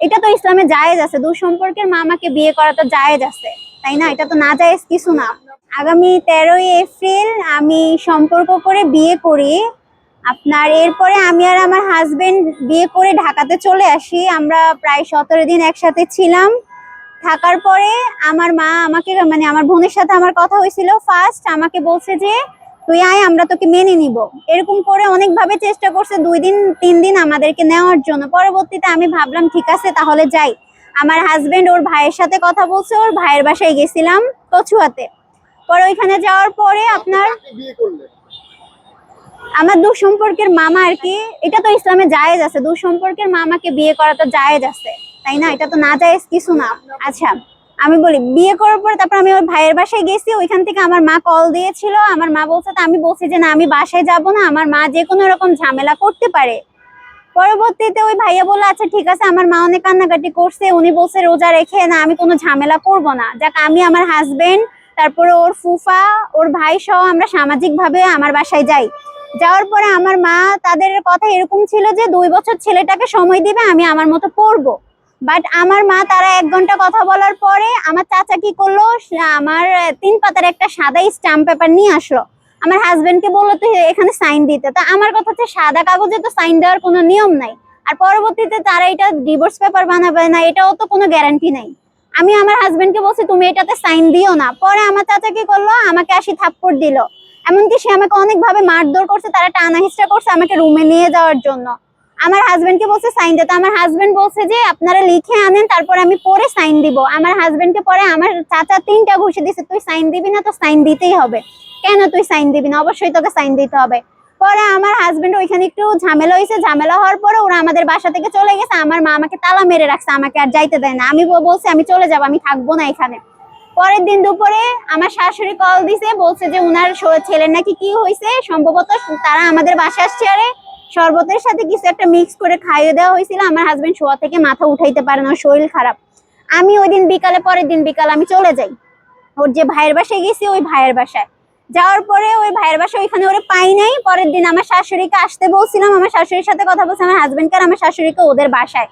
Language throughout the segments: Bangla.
এটা তো ইসলামে জায়েজ আছে। দূর সম্পর্কের মামাকে বিয়ে করা তো জায়েজ আছে। তাই না? এটা তো না জায়েজ কিছু না। আগামী তেরোই এপ্রিল আমি সম্পর্ক করে বিয়ে করি। আপনার এরপরে আমি আর আমার হাজবেন্ড বিয়ে করে ঢাকাতে চলে আসি। আমরা প্রায় সতেরো দিন একসাথে ছিলাম। থাকার পরে আমার মা আমাকে মানে আমার বোনের সাথে আমার কথা হয়েছিল। ফার্স্ট আমাকে বলছে যে তুই আয় আমরা তোকে মেনে নিব। এরকম করে অনেকভাবে চেষ্টা করছে দুই দিন তিন দিন আমাদেরকে নেওয়ার জন্য। পরবর্তীতে আমি ভাবলাম ঠিক আছে তাহলে যাই। আমার হাজবেন্ড ওর ভাইয়ের সাথে কথা বলছে ওর ভাইয়ের বাসায় গেছিলাম কচুয়াতে। পরে ওইখানে যাওয়ার পরে আপনার আমার দূর সম্পর্কের মামা আর কি এটা তো ইসলামে জায়েজ আছে দূর সম্পর্কের মামাকে বিয়ে করা তো জায়েজ আছে। তাই না? এটা তো না জায়েজ কিছু না। আচ্ছা। আমি বলি, বিয়ে করার পরে তারপর আমি ওর ভাইয়ের বাসায় গেছি, ওইখান থেকে আমার মা কল দিয়েছিল, আমার মা বলছে তো আমি বলছি যে, না, আমি বাসায় যাব না, আমার মা যে কোনো রকম ঝামেলা করতে পারে। পরবর্তীতে ওই ভাইয়া বলল আচ্ছা ঠিক আছে, আমার মা অনেক কান্নাকাটি করছে, উনি বলছে রোজা রেখে, না, আমি কোনো ঝামেলা করব না। যাক, আমি আমার হাজবেন্ড তারপরে ওর ফুফা, ওর ভাই সহ আমরা সামাজিকভাবে আমার বাসায় যাই। যাওয়ার পরে আমার মা তাদের কথা এরকম ছিল যে, দুই বছর ছেলেটাকে সময় দিবে, আমি আমার মতো পড়ব। বাট আমার মা তারা এক ঘণ্টা কথা বলার পরে আমার চাচা কি করল? আমার তিন পাতার একটা সাদা স্টাম্প পেপার নিয়ে আসলো। আমার হাজবেন্ডকে বলল, তো এখানে সাইন দিতে। তো আমার কথা হচ্ছে, সাদা কাগজে তো সাইন দেওয়ার কোনো নিয়ম নাই। আর পরবর্তীতে তারা এটা ডিভোর্স পেপার বানাবে না, এটাও তো কোনো গ্যারান্টি নাই। আমি আমার হাজবেন্ডকে বলছি, তুমি এটাতে সাইন দিও না। পরে আমার চাচা কি করল? আমাকে আসি থাপ্পড় দিল। এমনকি সে আমাকে অনেকভাবে মারধর করছে, তারা টানা হিস্টা করছে আমাকে রুমে নিয়ে যাওয়ার জন্য। আমার হাজবেন্ডকে বলছে সাইন দিতে আমার হাজবেন্ড বলছে যে, আপনারা লিখে আনেন, তারপরে আমি পরে সাইন দিব। আমার হাজবেন্ডকে পরে আমার চাচা তিনটা ঘুষে দিছে, তুই সাইন দিবি না, তো সাইন দিতেই হবে। কেন তুই সাইন দিবি না? অবশ্যই তোকে সাইন দিতে হবে। পরে আমার হাজবেন্ড ওইখানে একটু ঝামেলা হয়েছে ঝামেলা হওয়ার পরে ওরা আমাদের বাসা থেকে চলে গেছে। আমার মা আমাকে তালা মেরে রাখছে, আমাকে আর যাইতে দেয় না। আমি বলছি, আমি চলে যাব, আমি থাকব না এখানে। পরের দিন দুপুরে আমার শাশুড়ি কল দিছে, বলছে যে, উনার ছেলের নাকি কি হয়েছে সম্ভবত তারা আমাদের বাসা আসছে আরে শরবতের সাথে কিছু একটা মিক্স করে খাইয়ে দেওয়া হয়েছিল। আমার হাজবেন্ড শোয়া থেকে মাথা উঠাইতে পারে না, শরীর খারাপ। আমি ওই দিন বিকালে, পরের দিন বিকালে আমি চলে যাই। ওর যে ভাইয়ের বাসায় গেছি, ওই ভাইয়ের বাসায়। যাওয়ার পরে ওই ভাইয়ের বাসায় ওইখানে ওরে পাই নাই। পরের দিন আমার শাশুড়িকে আসতে বলছিলাম। আমার শাশুড়ির সাথে কথা বলছি, আমার হাজবেন্ডকে আর আমার শাশুড়িকে ওদের বাসায়?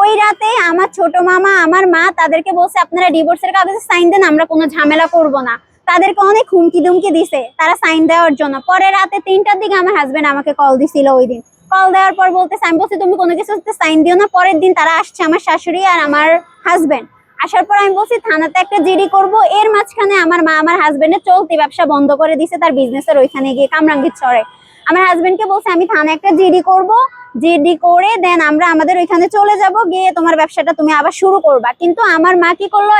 ওই রাতে আমার ছোট মামা, আমার মা তাদেরকে বলছে, আপনারা ডিভোর্সের কাগজে সাইন দেন, আমরা কোনো ঝামেলা করব না। তাদেরকে অনেক হুমকি দুমকি দিছে। তারা সাইন দেওয়ার জন্য। পরে রাতে তিনটার দিকে আমার হাজবেন্ড আমাকে কল দিছিল ওই দিন। কল দেওয়ার পর বলতেছে, আমি বলছি, তুমি কোনো কিছুতে সাইন দিও না। পরের দিন তারা আসছে আমার শাশুড়ি আর আমার হাজবেন্ড আসার পর আমি বলছি, থানাতে একটা জিডি করব। এর মাঝখানে আমার মা আমার হাজবেন্ডের চলতি ব্যবসা বন্ধ করে দিছে, তার বিজনেসের ওইখানে গিয়ে কামরাঙ্গীর চড়ে আমার হাজবেন্ডকে বলছে, আমি থানায় একটা জিডি করব। জিডি করে দেন আমরা আমাদের ওইখানে চলে যাব, গিয়ে তোমার ব্যবসাটা তুমি আবার শুরু করবা। কিন্তু আমার মা কি করল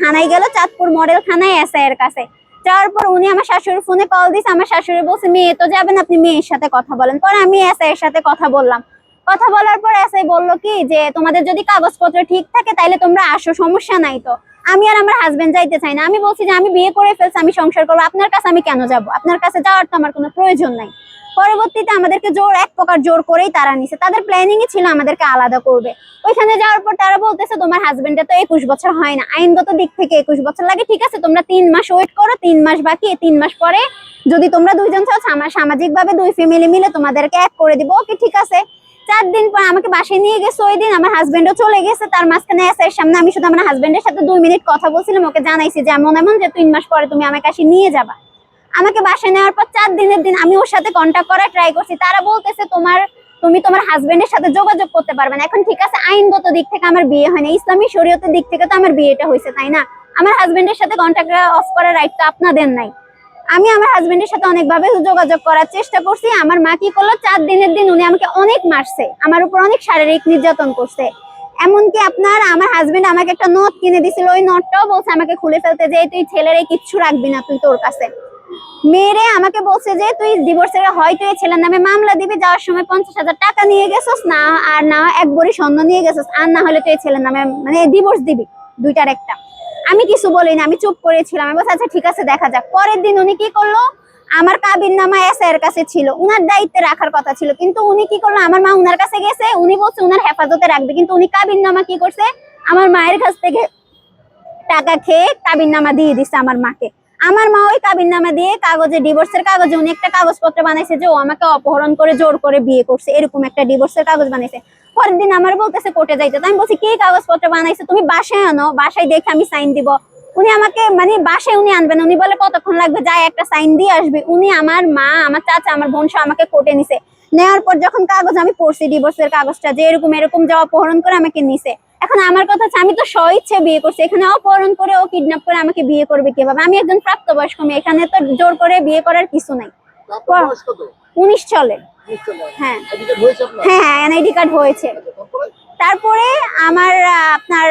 থানায় গেল, চাঁদপুর মডেল থানায় এসআই এর কাছে। যাওয়ার পর উনি আমার শাশুড়ির ফোনে কল দিছে আমার শাশুড়ি বলছে, মেয়ে, তো যাবেন আপনি মেয়ের সাথে কথা বলেন। পরে আমি এসআই এর সাথে কথা বললাম। কথা বলার পর এসআই বলল কি, যে তোমাদের যদি কাগজপত্র ঠিক থাকে তাইলে তোমরা আসো, সমস্যা নাই তো। আমি আর আমার হাজবেন্ড যাইতে চাই না। আমি বলছি যে, আমি বিয়ে করে ফেলছি, আমি সংসার করব, আপনার কাছে আমি কেন যাব? আপনার কাছে যাওয়ার তো আমার কোনো প্রয়োজন নাই। পরবর্তীতে আমাদেরকে জোর, এক প্রকার জোর করেই তারা নিছে। তাদের প্ল্যানিং ছিল আমাদেরকে আলাদা করবে। ওইখানে যাওয়ার পর তারা বলতেছে, তোমার হাজবেন্ডের তো একুশ বছর হয় না। আইনগত দিক থেকে একুশ বছর লাগে, ঠিক আছে? তোমরা তিন মাস ওয়েট করো, তিন মাস বাকি তিন মাস পরে যদি তোমরা দুইজন চাও আমার সামাজিক ভাবে দুই ফ্যামিলি মিলে তোমাদেরকে এক করে দিব। ওকে, ঠিক আছে? চার দিন পর আমাকে বাসায় নিয়ে গেছে ওই দিন। আমার হাজবেন্ডও চলে গেছে। তার মাঝখানে এসের সামনে আমি শুধু আমার হাজবেন্ডের সাথে দুই মিনিট কথা বলছিলাম। ওকে জানাইছি যে, এমন এমন যে, তিন মাস পরে তুমি আমাকে কাছে নিয়ে যাবা। আমাকে বাসায় নেওয়ার পর চার দিনের দিন আমি ওর সাথে কন্ট্যাক্ট করার ট্রাই করছি। তারা বলতেছে, তোমার, তুমি তোমার হাজবেন্ডের সাথে যোগাযোগ করতে পারবে না। এখন ঠিক আছে, আইনগত দিক থেকে আমার বিয়ে হয় না ইসলামী শরীয়তের দিক থেকে তো আমার বিয়েটা হয়েছে, তাই না? আমার হাজবেন্ডের সাথে কন্ট্যাক্ট অফ করার রাইট তো আপনাদের নাই। আমি আমার হাজবেন্ডের সাথে অনেকভাবে যোগাযোগ করার চেষ্টা করছি। আমার মা কি করল? চার দিনের দিন উনি আমাকে অনেক মারছে। আমার উপর অনেক শারীরিক নির্যাতন করছে। এমনকি আপনার, আমার হাজবেন্ড আমাকে একটা নট কিনে দিছিল। ওই নটটাও বলছে আমাকে খুলে ফেলতে যে তুই ছেলের এই কিচ্ছু রাখবি না তুই তোর কাছে। মেয়েরে আমাকে বলছে যে, তুই ডিভোর্সের হয়তো এই ছেলের নামে মামলা দিবি, যাওয়ার সময় পঞ্চাশ হাজার টাকা নিয়ে গেছস, না, আর না, এক বড়ি স্বর্ণ নিয়ে গেছস, আর না হলে তুই ছেলের নামে মানে ডিভোর্স দিবি, দুইটার একটা। আমি কিছু বলিনি, আমি চুপ করেছিলাম, আমি বলছি আচ্ছা ঠিক আছে, দেখা যাক। পরের দিন উনি কি করল? আমার কাবির নামা এস এর কাছে ছিল, উনার দায়িত্বে রাখার কথা ছিল, কিন্তু উনি কি করল? আমার মা উনার কাছে গেছে, উনি বলছে, উনার হেফাজতে রাখবে। কিন্তু উনি কাবির নামা কি করছে? আমার মায়ের কাছ থেকে টাকা খেয়ে কাবির নামা দিয়ে দিচ্ছে আমার মাকে। আমার মা ওই কাবির নামা দিয়ে কাগজে ডিভোর্সের কাগজে উনি একটা কাগজপত্র বানাইছে যে ও আমাকে অপহরণ করে জোর করে বিয়ে করছে, এরকম একটা ডিভোর্সের কাগজ বানাইছে। পরের দিন আমার বলতেছে কোর্টে যাইতে আমি বলছি, কি কাগজপত্র বানাইছো? তুমি বাসায় আনো, বাসায় দেখে আমি সাইন দিব। উনি আমাকে মানে বাসায় উনি আনবেন উনি বলে, কতক্ষণ লাগবে? যাই একটা সাইন দিয়ে আসবে। উনি আমার মা, আমার চাচা, আমার বোন সহ আমাকে কোর্টে নিছে। নেওয়ার পর যখন কাগজ আমি পড়ছি ডিভোর্সের কাগজটা, যে এরকম এরকম যাওয়া অপহরণ করে আমাকে নিছে এখন আমার কথা হচ্ছে আমি তো স্বইচ্ছে বিয়ে করছি। এখানে অপহরণ করে ও কিডন্যাপ করে আমাকে বিয়ে করবে কীভাবে? আমি একজন প্রাপ্তবয়স্ক মেয়ে এখানে তো জোর করে বিয়ে করার কিছু নাই। উনিশ চলে। হ্যাঁ। কার্ড হয়েছে হ্যাঁ হ্যাঁ এনআইডি কার্ড হয়েছে। আচ্ছা, তারপরে তারপরে আমার আপনার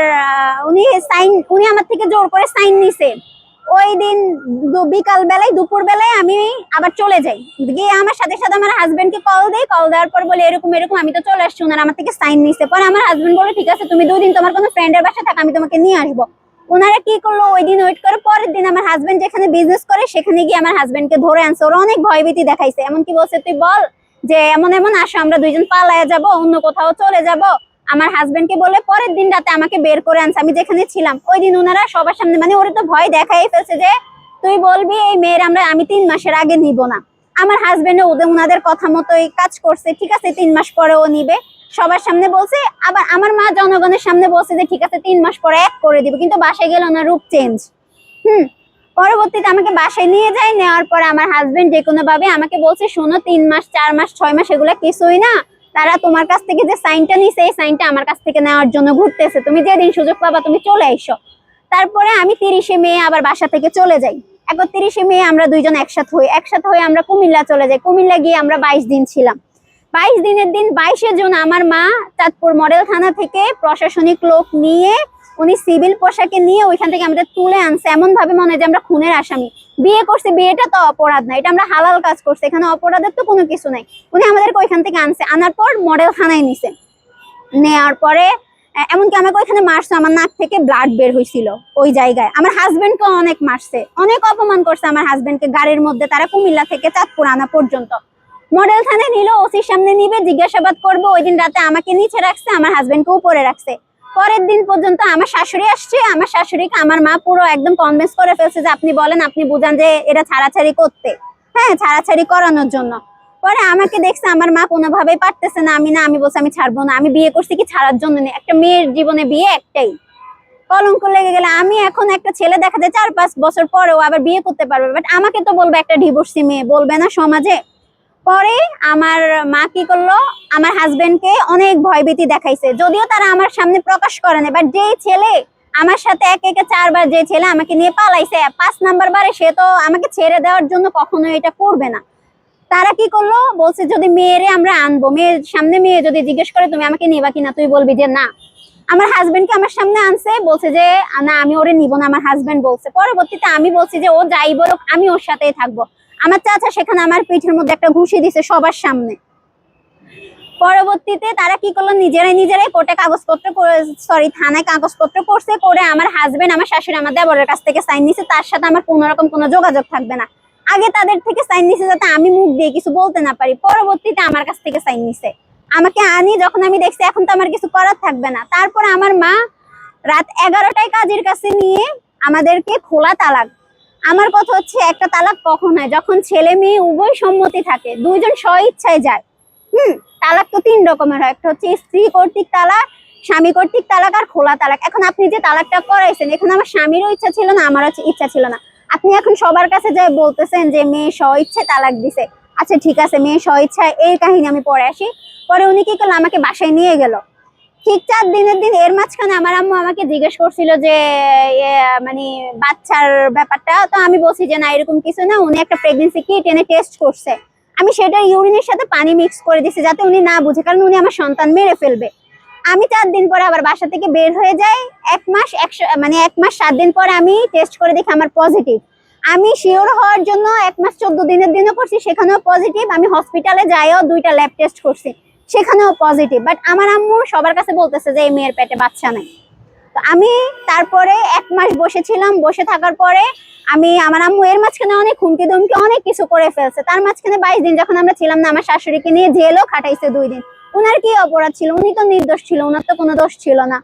উনি সাইন উনি আমার থেকে জোর করে সাইন নিছে। ওই দিন বিকাল বেলায়, দুপুর বেলায় আমি আবার চলে যাই। গিয়ে আমার সাথে সাথে আমার হাজবেন্ড কে কল দেই কল দেওয়ার পর বলে, এরকম এরকম, আমি তো চলে আসছি। ওনার আমার থেকে সাইন নিছে। পরে আমার হাজবেন্ড বলে, ঠিক আছে, তুমি দুই দিন তোমার কোনো ফ্রেন্ডের বাসায় থাক, আমি তোমাকে নিয়ে আসব। ওনারা কি করল, ওই দিন ওয়েট করে, পরের দিন আমার হাজবেন্ড যেখানে বিজনেস করে, সেখানে গিয়ে আমার হাজবেন্ড কে ধরে আনছে। ওরা অনেক ভয়ভীতি দেখাইছে। এমনকি বলছে, তুই বল যে, এমন এমন, আসো, আমরা দুইজন পালায়া যাব, অন্য কোথাও চলে যাব। আমার হাজবেন্ড কে বলে পরের দিন রাতে আমাকে বের করে আনছে। আমি যেখানে ছিলাম, ওই দিন ওনারা সবার সামনে মানে ওরা তো ভয় দেখাই ফেলছে যে, তুই বলবি এই মেয়ের আমরা, আমি তিন মাসের আগে নিব না। আমার হাজবেন্ড ওদের ওনাদের কথা মতোই কাজ করছে, ঠিক আছে, তিন মাস পরে ও নিবে। সবার সামনে বলছে, আবার আমার মা জনগণের সামনে বলছে যে, ঠিক আছে, তিন মাস পরে এক করে দিবে। কিন্তু বাসায় গেলে ওনার রূপ চেঞ্জ হুম, পরবর্তীতে আমাকে বাসায় নিয়ে যায়, নেওয়ার পরে আমার হাজবেন্ড যে কোনো ভাবে আমাকে বলছে, শোনো, তিন মাস, চার মাস, ছয় মাস এগুলো কিছুই না। তারা তোমার কাছ থেকে যে সাইনটা নিছে, এই সাইনটা আমার কাছ থেকে নেওয়ার জন্য ঘুরতেছে। তুমি যেদিন সুযোগ পাবা, তুমি চলে এসো। তারপরে আমি তিরিশে মে আবার বাসা থেকে চলে যাই। একত্রিশে মে আমরা দুইজন একসাথে হই। একসাথে হয়ে আমরা কুমিল্লা চলে যাই। কুমিল্লা গিয়ে আমরা বাইশ দিন ছিলাম। বাইশ দিনের দিন বাইশে জুন আমার মা চাঁদপুর মডেল থানা থেকে প্রশাসনিক লোক নিয়ে উনি সিভিল পোশাকে নিয়ে ওইখান থেকে আমাদের তুলে আনছে। এমন ভাবে মনে হয় যে আমরা খুনের আসামি। বিয়ে করছি, বিয়েটা তো অপরাধ না, এটা আমরা হালাল কাজ করছি। এখানে অপরাধের তো কোনো কিছু নাই। উনি আমাদেরকে ওইখান থেকে আনছে। আনার পর মডেল থানায় নিছে। নেওয়ার পরে এমনকি আমাকে ওইখানে মারছে, আমার নাক থেকে ব্লাড বের হয়েছিল ওই জায়গায়। আমার হাজবেন্ডকে অনেক মারছে। অনেক অপমান করছে আমার হাজবেন্ডকে গাড়ির মধ্যে তারা কুমিল্লা থেকে চাঁদপুর আনা পর্যন্ত। মডেল থানায় নিল, ওসির সামনে নিবে, জিজ্ঞাসাবাদ করবে ওই দিন রাতে আমাকে নিচে রাখছে, আমার হাজবেন্ডকে উপরে রাখছে। পরের দিন পর্যন্ত আমার শাশুড়ি আসছে, আমার শাশুড়িকে আমার মা পুরো একদম কনভিন্স করে ফেলছে যে আপনি বলেন, আপনি বুঝান যে এটা ছাড়াছাড়ি করতে। হ্যাঁ ছাড়াছাড়ি করানোর জন্য। পরে আমাকে দেখছে আমার মা কোনোভাবেই পারতেছে না, আমি না, আমি বলছি, আমি ছাড়বো না, আমি বিয়ে করছি কি ছাড়ার জন্য নেই। একটা মেয়ের জীবনে বিয়ে একটাই। কলঙ্ক লেগে গেলে আমি এখন একটা ছেলে দেখা যায়, চার পাঁচ বছর পরেও আবার বিয়ে করতে পারবে। বাট আমাকে তো বলবে একটা ডিভোর্সি মেয়ে, বলবে না সমাজে। পরে আমার মা কি করল? আমার হাজবেন্ডকে অনেক ভয়ভীতি দেখাইছে। যদিও তারা আমার সামনে প্রকাশ করে না বাট যেই ছেলে আমার সাথে এক একে চারবার যে ছেলে আমাকে নিয়ে পালাইছে, পাঁচ নাম্বার বারে সে তো আমাকে ছেড়ে দেওয়ার জন্য কখনো এটা করবে না। তারা কি করল? বলছে, যদি মেয়েরে আমরা আনব মেয়ের সামনে মেয়ে যদি জিজ্ঞেস করে, তুমি আমাকে নিবা কিনা? তুই বলবি যে, না। আমার হাজবেন্ডকে আমার সামনে আনছে, বলছে যে, না, আমি ওরে নিব না, আমার হাজবেন্ড বলছে। পরবর্তীতে আমি বলছি যে, ও যাই বলুক, আমি ওর সাথেই থাকব। আমার চাচা সেখানে আমার পিঠের মধ্যে একটা ঘুষি দিছে সবার সামনে। পরবর্তীতে তারা কি করল? নিজেরাই নিজেরাই কোর্টে কাগজপত্র সরি থানায় কাগজপত্র করছে, করে আমার হাজবেন্ড আমার শাশুড়ি, আমার দেবরের কাছ থেকে সাইন নিছে। তার সাথে আমার কোনো রকম কোনো যোগাযোগ থাকবে না। আগে তাদের থেকে সাইন নিছে যাতে আমি মুখ দিয়ে কিছু বলতে না পারি। পরবর্তীতে আমার কাছ থেকে সাইন নিছে। আমাকে আনি, যখন আমি দেখছি এখন তো আমার কিছু করার থাকবে না। তারপরে আমার মা রাত এগারোটায় কাজের কাছে নিয়ে আমাদেরকে খোলা তালাক আমার কথা হচ্ছে একটা তালাক কখন হয়? যখন ছেলে মেয়ে উভয় সম্মতি থাকে, দুইজন স্ব ইচ্ছায় যায়। হুম? তালাক তো তিন রকমের হয়। একটা হচ্ছে স্ত্রী কর্তৃক তালাক, স্বামী কর্তৃক তালাক আর খোলা তালাক। এখন আপনি যে তালাকটা করাইছেন, এখানে আমার স্বামীরও ইচ্ছা ছিল না, আমারও ইচ্ছা ছিল না। আপনি এখন সবার কাছে যাই বলতেছেন যে মেয়ে স্ব ইচ্ছে তালাক দিছে আচ্ছা ঠিক আছে, মেয়ে স্ব ইচ্ছায় এই কাহিনী আমি পড়ে আসি। পরে উনি কি করল? আমাকে বাসায় নিয়ে গেল। ঠিক চার দিনের দিন, এর মাঝখানে আমার আম্মু আমাকে জিজ্ঞেস করছিল যে মানে বাচ্চার ব্যাপারটা। তো আমি বলছি যে, না, এরকম কিছু না, উনি একটা প্রেগনেন্সি কিট এনে টেস্ট করছে। আমি সেটা ইউরিনের সাথে পানি মিক্স করে দিছি যাতে উনি না বুঝে, কারণ উনি আমার সন্তান, মেরে ফেলবে। আমি চার দিন পরে আবার বাসা থেকে বের হয়ে যাই। এক মাস, একশো মানে এক মাস, সাত দিন পরে আমি টেস্ট করে দেখি আমার পজিটিভ আমি শিওর হওয়ার জন্য এক মাস, চোদ্দ দিনের দিনও করছি, সেখানেও পজিটিভ আমি হসপিটালে যাইও, দুইটা ল্যাব টেস্ট করছি। সেখানেও পজিটিভ বাট আমার আম্মু সবার কাছে বলতেছে যে, এই মেয়ের পেটে বাচ্চা নেই। তো আমি তারপরে এক মাস বসেছিলাম। বসে থাকার পরে আমি, আমার আম্মু এর মাঝখানে অনেক হুমকি দুমকি অনেক কিছু করে ফেলছে। তার মাঝখানে বাইশ দিন যখন আমরা ছিলাম না, আমার শাশুড়িকে নিয়ে জেলও খাটাইছে দুই দিন। উনার কি অপরাধ ছিল? উনি তো নির্দোষ ছিল ওনার তো কোনো দোষ ছিল না।